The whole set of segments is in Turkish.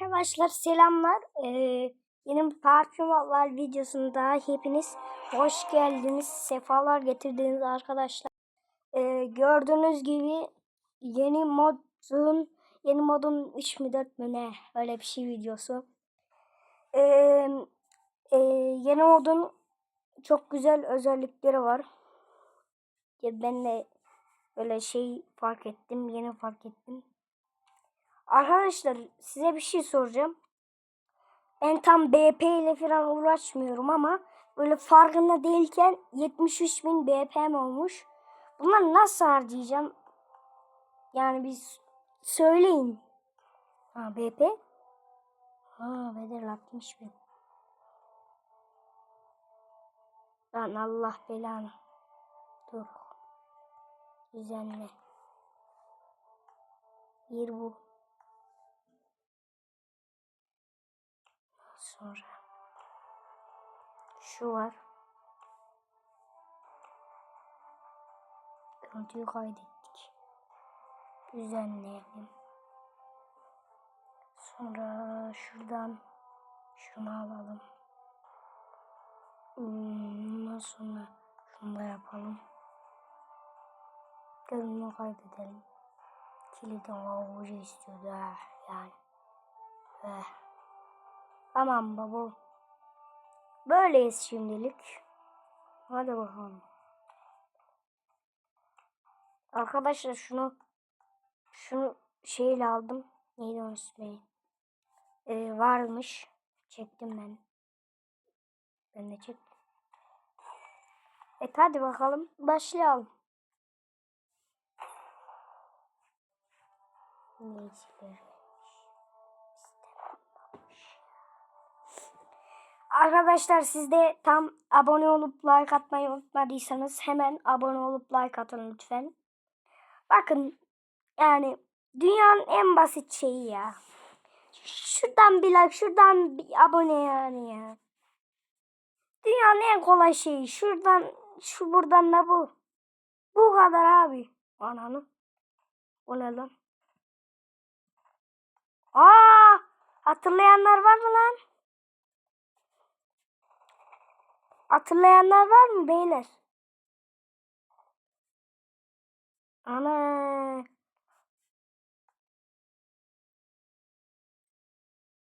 Arkadaşlar selamlar. Ee, yeni bir parfümler videosunda hepiniz hoş geldiniz. Sefalar getirdiniz arkadaşlar. Ee, gördüğünüz gibi yeni modun yeni modun 3 mü 4 mü ne öyle bir şey videosu. Ee, e, yeni modun çok güzel özellikleri var. Ya ben de böyle şey fark ettim. Yeni fark ettim. Arkadaşlar size bir şey soracağım. Ben tam BP ile falan uğraşmıyorum ama böyle farkında değilken 73.000 BPM olmuş. Bunları nasıl harcayacağım? Yani biz söyleyin. Ha BP? Ha bedel 60 bin. Lan Allah belanı. Dur. Düzenle. Bir bu. Sonra şu var. Görüntüyü kaydettik. Düzenleyelim. Sonra şuradan şunu alalım. Ondan sonra şunu da yapalım. Görünümü kaydedelim. Kilidi avucu istiyordu yani. Eh. Tamam baba. Böyleyiz şimdilik. Hadi bakalım. Arkadaşlar şunu şunu şeyle aldım. Neydi onun ismi? Ee, varmış. Çektim ben. Ben de çektim. Evet hadi bakalım. Başlayalım. Neyciler. Arkadaşlar siz de tam abone olup like atmayı unutmadıysanız hemen abone olup like atın lütfen. Bakın yani dünyanın en basit şeyi ya. Şuradan bir like, şuradan bir abone yani ya. Dünyanın en kolay şeyi. Şuradan, şu buradan da bu. Bu kadar abi. Ananı. O ne lan? Aa! Hatırlayanlar var mı lan? Hatırlayanlar var mı beyler? Ana.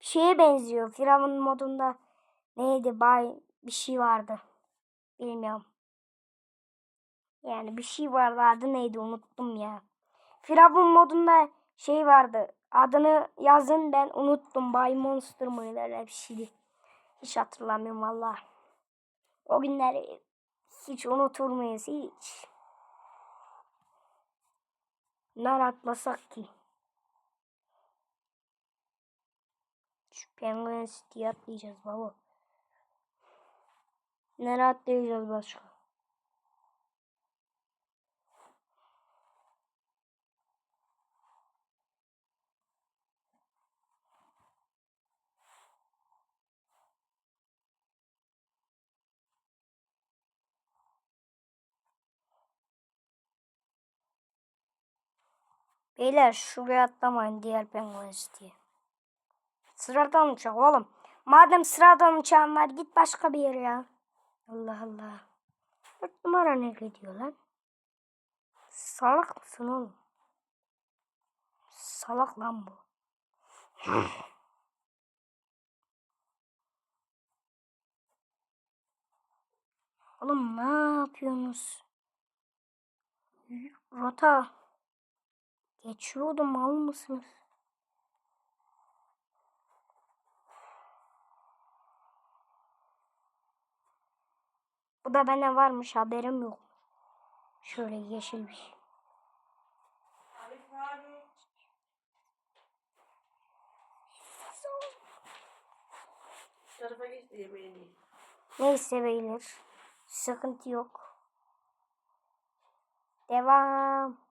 Şeye benziyor. Firavun modunda neydi? Bay bir şey vardı. Bilmiyorum. Yani bir şey vardı. Adı neydi? Unuttum ya. Firavun modunda şey vardı. Adını yazın ben unuttum. Bay Monster mıydı öyle bir şeydi. Hiç hatırlamıyorum valla. O günleri hiç unutur muyuz hiç? Ner atlasak ki? Şu Penguin City'ye atlayacağız baba. Nereye atlayacağız başka? Beyler şuraya atlamayın diğer Penguin City'ye. Sıradan uçak oğlum. Madem sıradan uçağın var git başka bir yere ya. Allah Allah. Dört numara ne gidiyor lan? Salak mısın oğlum? Salak lan bu. Oğlum ne yapıyorsunuz? Rota. Geçiyordum mal mısınız? Bu da bana varmış haberim yok. Şöyle yeşil bir şey. tarafa geç de yemeğini. Neyse beyler. Sıkıntı yok. Devam.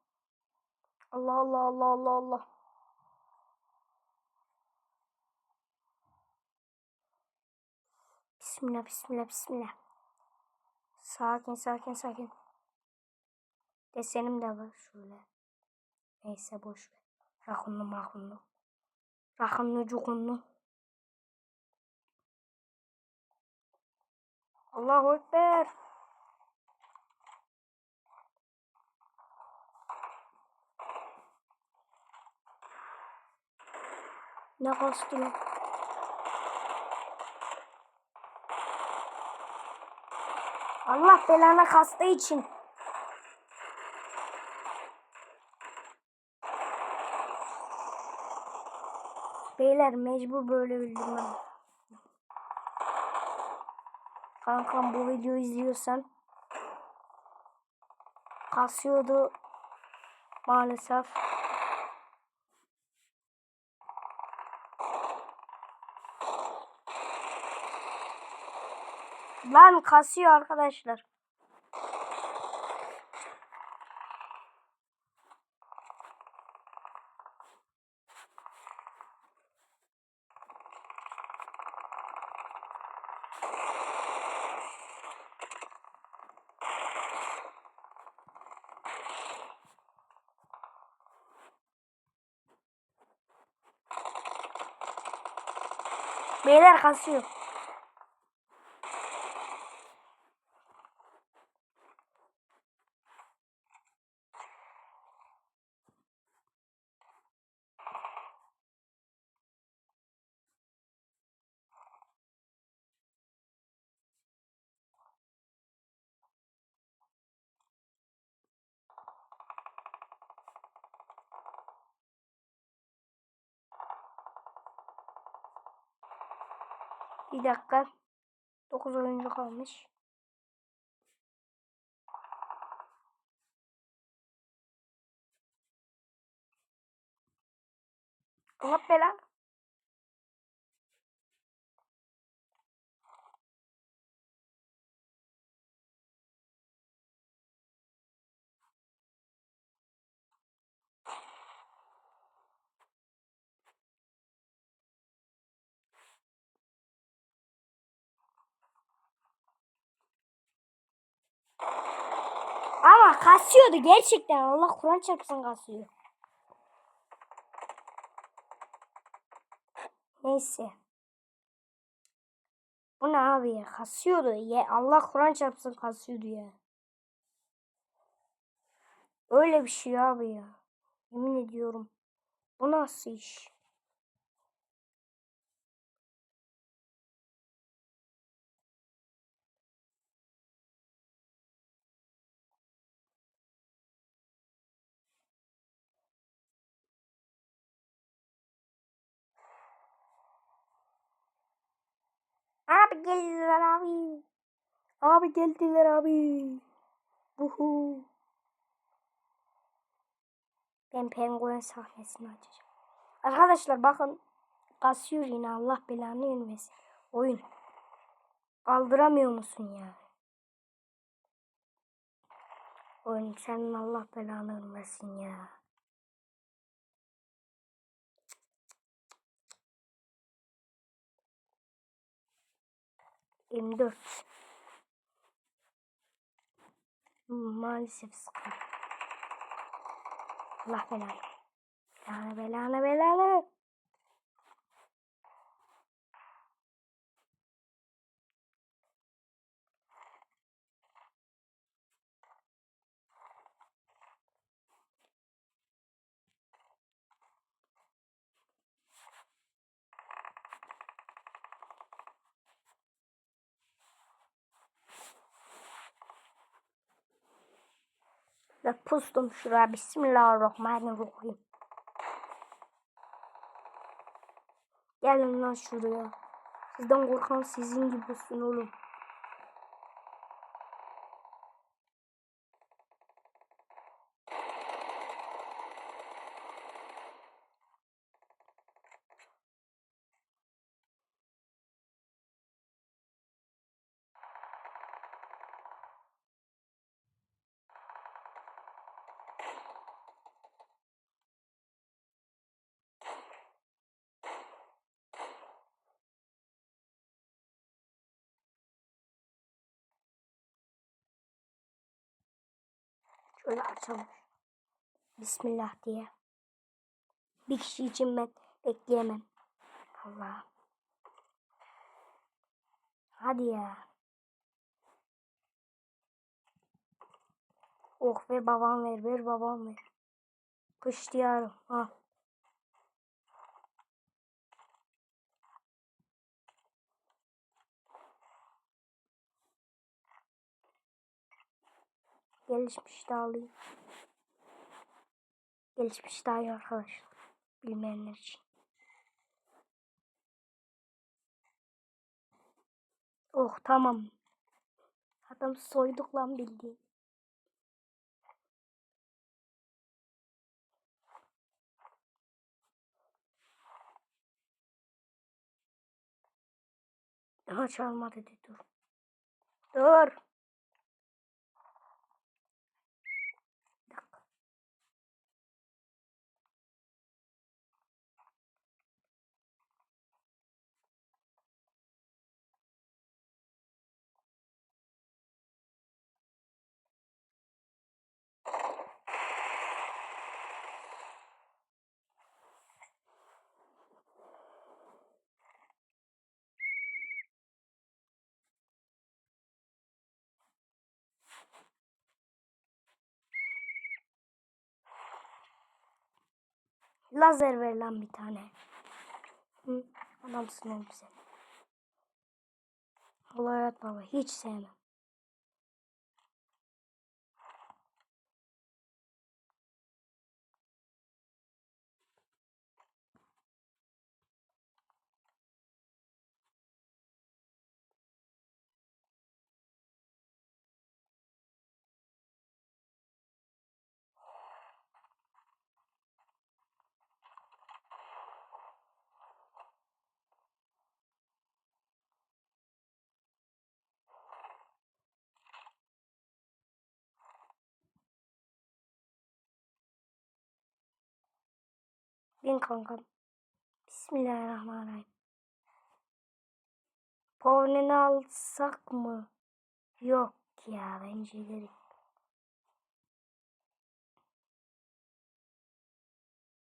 Allah Allah Allah Allah Allah. Bismillah bismillah bismillah. Sakin sakin sakin. Desenim de var şöyle. Neyse boş ver. Rakunlu makunlu. Rakın cukunlu. Allahu Ekber. Ne kastı lan? Allah belana kastığı için. Beyler mecbur böyle bildirmem. Kankam bu videoyu izliyorsan kasıyordu maalesef. Kasıyor arkadaşlar. Beyler kasıyor. Dakika. 9 oyuncu kalmış. Allah bela. Ama kasıyordu gerçekten. Allah Kur'an çarpsın kasıyor. Neyse. Bu ne abi ya? Kasıyordu. Ya Allah Kur'an çarpsın kasıyordu ya. Öyle bir şey abi ya. Yemin ediyorum. Bu nasıl iş? Abi geldiler abi. Abi geldiler abi. Buhu. Ben penguen sahnesini açacağım. Arkadaşlar bakın. Kasıyor yine Allah belanı vermesin. Oyun. Kaldıramıyor musun ya? Oyun senin Allah belanı vermesin ya. M4. Maalesef sıkıntı. Allah belanı. Belanı belanı belanı. Ve pustum şuraya. Bismillahirrahmanirrahim. Gelin lan şuraya. Sizden korkan sizin gibisin oğlum. Şöyle açalım. Bismillah diye. Bir kişi için ben Ekleyemem. Allah. Hadi ya. Oh ver babam ver ver babam ver. Kış diyarım. Ha. Gelişmiş dağlıyım. Gelişmiş daha arkadaşlar. Bilmeyenler için. Oh tamam. Adam soyduk lan bildiğin. Aha çalma dedi dur. Dur. Lazer ver lan bir tane. Hı, adamsın oğlum sen. Hayat baba hiç sevmem. Bin kankam. Bismillahirrahmanirrahim. Povneni alsak mı? Yok ya bence gerek.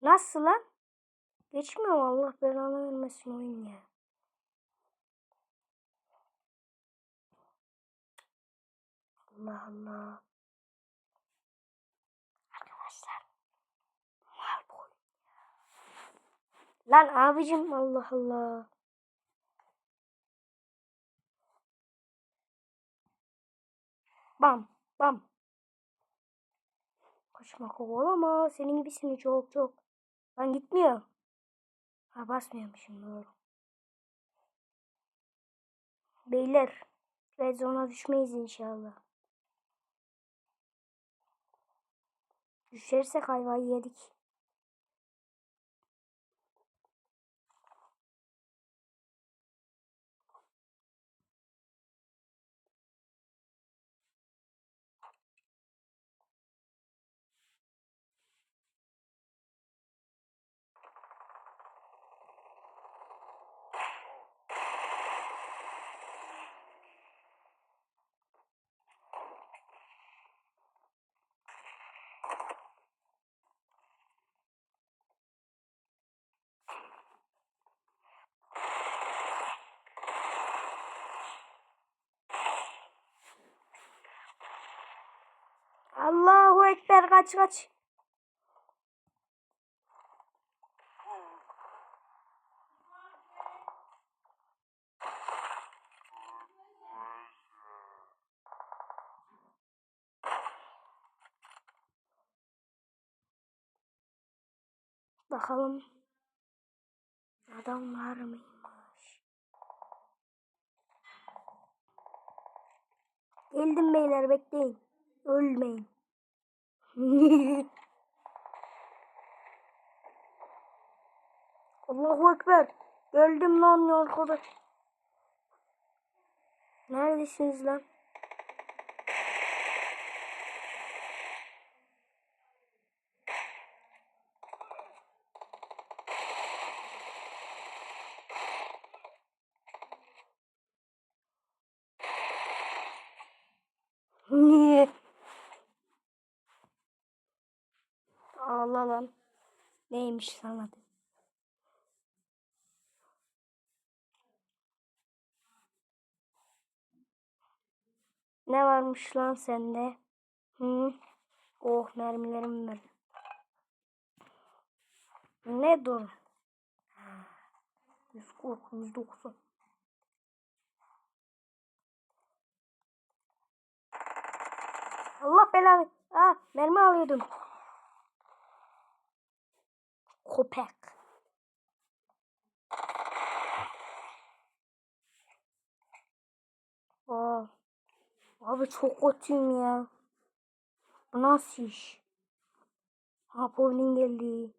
Nasıl lan? Geçmiyor? Allah belanı vermesin oyun ya. Allah Allah. Arkadaşlar. Mal bu oyun ya. Lan abicim Allah Allah. Bam bam. Kaçma kovalama. Senin gibisini çok çok. Lan gitmiyor. Ha basmıyormuşum doğru. Beyler. Red zone'a düşmeyiz inşallah. Düşersek hayvayı yedik. Allahu Ekber kaç kaç. Bakalım. Adam var mıymış? Geldim beyler bekleyin. Ölmeyin. Allahu Ekber. Geldim lan arkadaş. Neredesiniz lan? Allah lan. Neymiş sanat? Ne varmış lan sende? Hı? Oh mermilerim var. Ne dur? 140, Allah belanı. Ah mermi alıyordum. Köpek. Aa, abi çok kötüyüm ya. Bu nasıl iş? Ha Pauline geldi.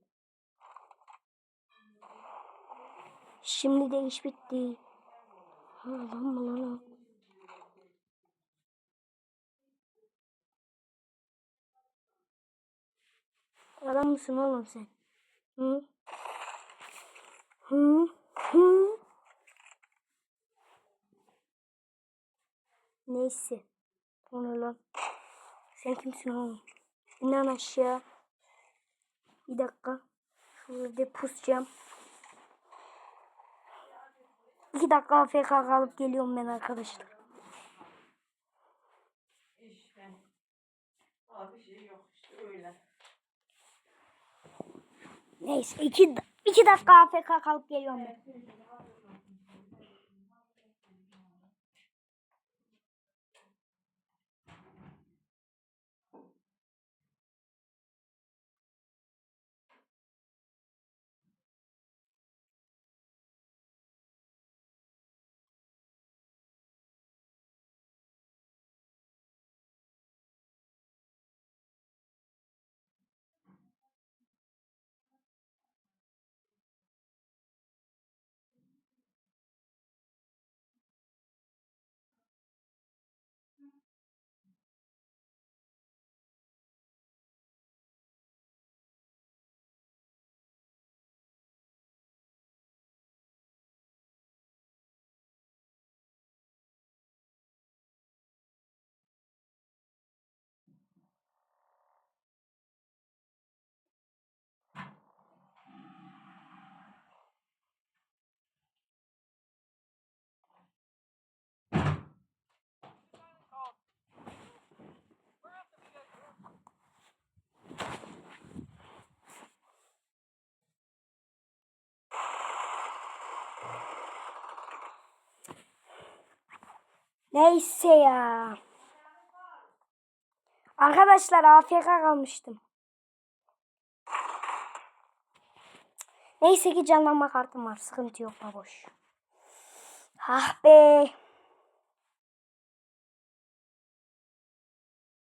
Şimdi de iş bitti. Lan mı lan? Adam mısın oğlum sen? Hı? Hı? Hı? Neyse. O ne lan? Sen kimsin oğlum? İnan aşağı. Bir dakika. Şurada pusacağım. İki dakika AFK kalıp geliyorum ben arkadaşlar. İşte. Abi şey yok işte öyle. Neyse iki, iki dakika AFK kalıp geliyorum ben. Neyse ya. Arkadaşlar AFK kalmıştım. Neyse ki canlanma kartım var. Sıkıntı yok baboş. Ah be.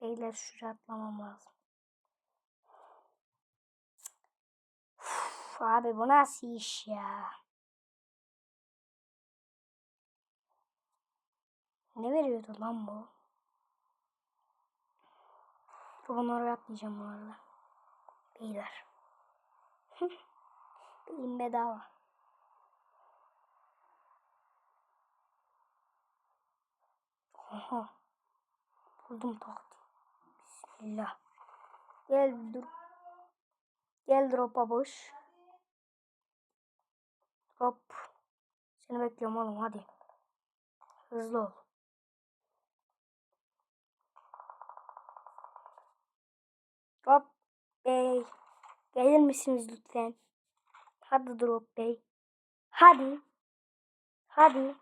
Beyler şuraya atlamam lazım. Uf, abi bu nasıl iş ya? Ne veriyordu lan bu? Oraya atmayacağım bu arada. Beyler. Beyin bedava. Oha. Buldum taktiği. Bismillah. Gel dur. Gel drop'a boş. Hop. Seni bekliyorum oğlum hadi. Hızlı ol. Bey. Gelir misiniz lütfen? Hadi drop bey. Hadi. Hadi.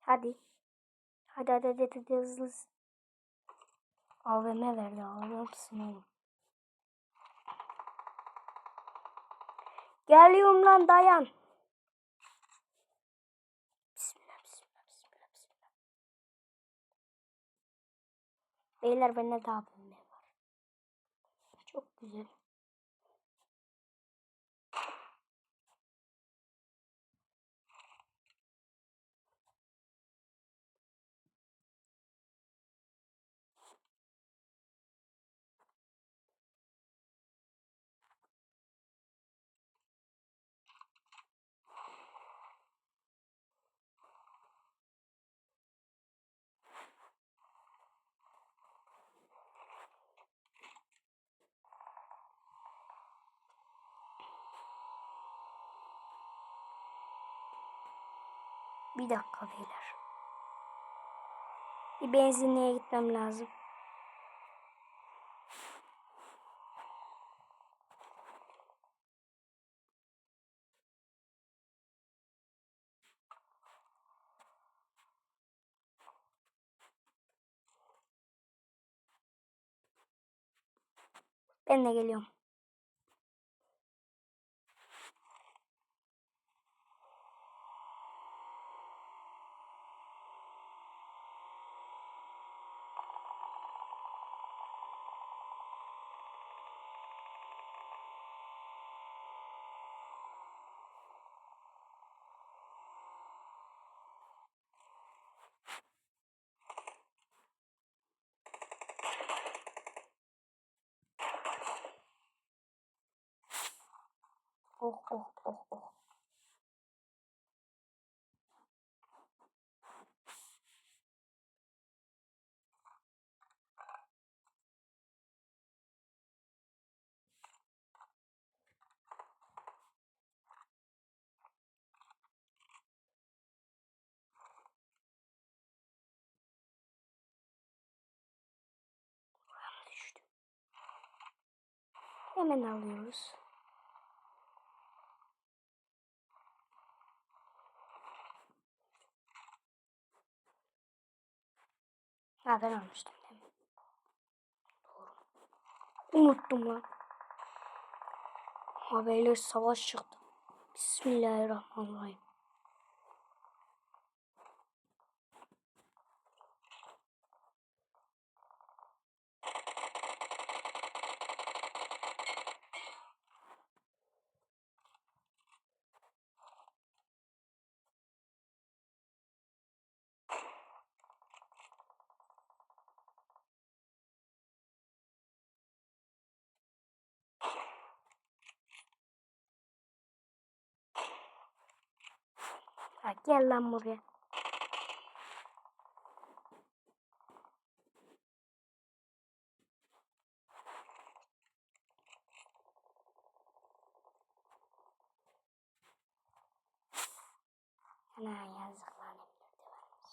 Hadi. Hadi hadi hadi, hadi hızlı. hızlı. AVM verdi ağlıyor musun oğlum? Geliyorum lan dayan. Bismillah bismillah bismillah bismillah. Beyler bende de AVM var. Çok güzel. Bir dakika beyler. Bir benzinliğe gitmem lazım. Ben de geliyorum. Oh oh oh oh. Hemen alıyoruz. Ha ben almıştım? Doğru. Unuttum lan. Haberler savaş çıktı. Bismillahirrahmanirrahim. Ha, gel lan buraya. Ana yazık lan emlakta varmış.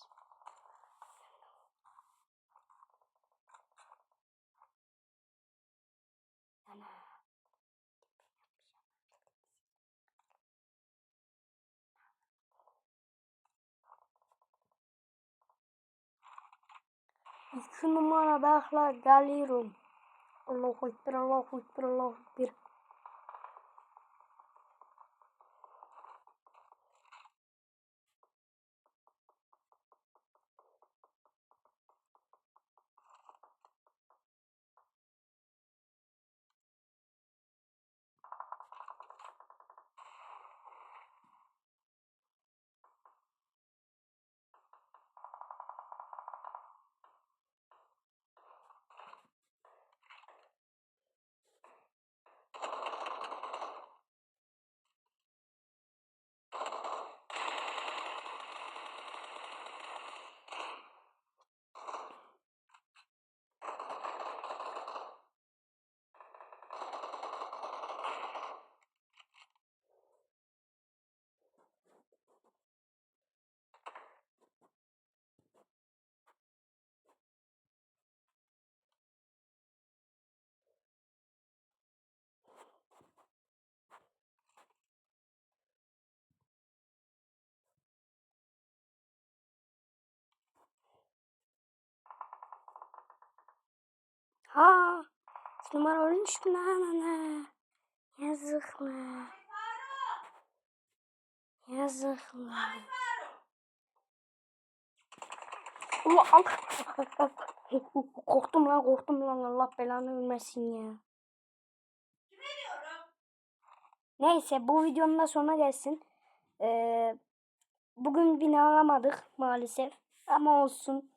Ana. İki numara bakla geliyorum. Allahu Ekber, Allahu Ekber, Allahu Ekber. İki numara mü lan ana? Yazık lan. Yazık Allah. korktum lan korktum lan Allah belanı vermesin ya. Neyse bu videonun da sonuna gelsin. Ee, bugün bina alamadık maalesef. Ama olsun.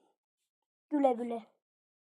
Güle güle.